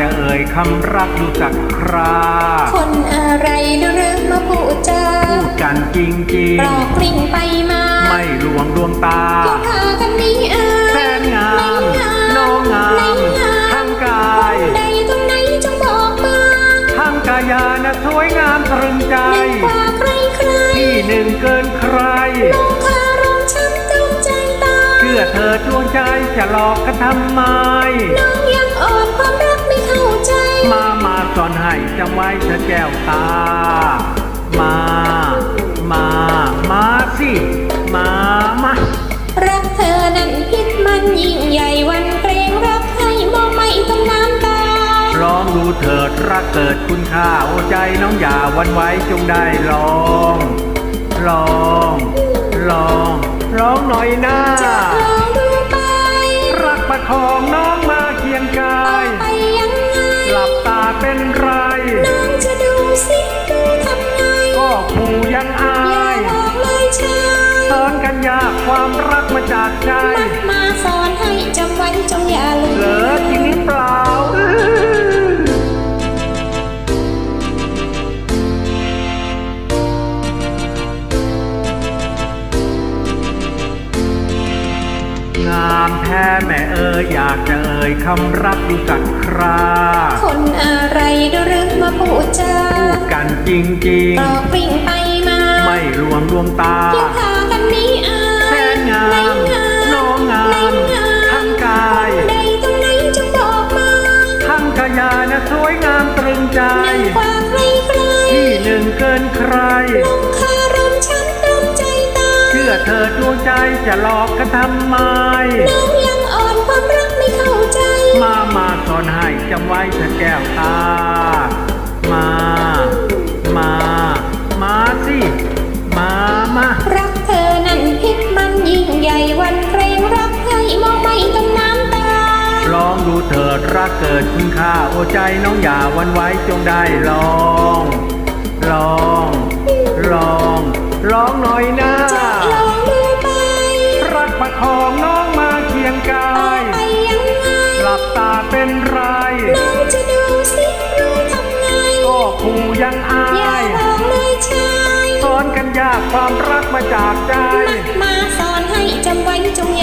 จะเอ่ยคำรักอยู่สักครา คนอะไรดูเรื่องมาพูดจาพูดกันจริงจริงปลอกกลิ่งไปมาๆไม่ลวงดวงตาก็พากันนี้เอ่ยแสนงามน้องงามทั้งกายใดตรงไหนจงบอกมาทั้งกายานะสวยงามตรึงใจหนึ่งกว่าใครใครที่หนึ่งเกินใครน้องคารมช้ำตรงใจตายเชื่อเธอดวงใจจะหลอกกันทำไม จำไว้เธอแก้วตา มา มา มาสิ มา มา รักเธอนั้นพิษมันยิ่งใหญ่วันเกรงรักให้มองไม่ต้องน้ำตาลองดูเถิดรักเกิดคุณค่าโอ้ใจน้องอย่าหวันไหว้จงได้ลอง ลอง ลองลองหน่อยนะจะลองดูไป รักประคองน้อง ผูยังอาอย่ายบอกเลยชายสอนกันยากความรักมาจากใจ มักมาสอนให้จำไว้จงอย่าลืเหลืมอจริงหรือเปล่างามแท้แม่เอ๋ยอยากจะเอ่ยคำรักอยู่สักครา คนอะไรดูเรื่องมาพูดจาพูดกัน จริงปลอกปลิ่งไปมาๆ ไม่ลวงดวงตาอย่าพากันนี้อายแสนงามไหน้องงามไหนทั้งกาย ใดตรงไหนจงบอกมาทั้งกายานะสวยงามตรึงใจหนึ่งกว่าใครใครที่หนึ่งเกินใครน้องคารมช้ำตรงใจตาย เชื่อเธอดวงใจจะหลอกกันทำไม น้องยังอ่อนความรักไม่เข้าใจ มามาสอนให้จำไว้เธอแก้วตามา เถิดรักเกิดคุณค่าโอ้ใจน้องอย่าหวันไหว้จงได้ลองลองลองลองหน่อยนะจะลองดูไปรักประคองน้องมาเคียงกาต่อยไปยังไงหลับตาเป็นไรน้องจะดูสิรู้ทำไงก็คูยังอาอย่ายบอกเลยชายสอนกันยากความรักมาจากใจมักมาสอนให้จำไว้จง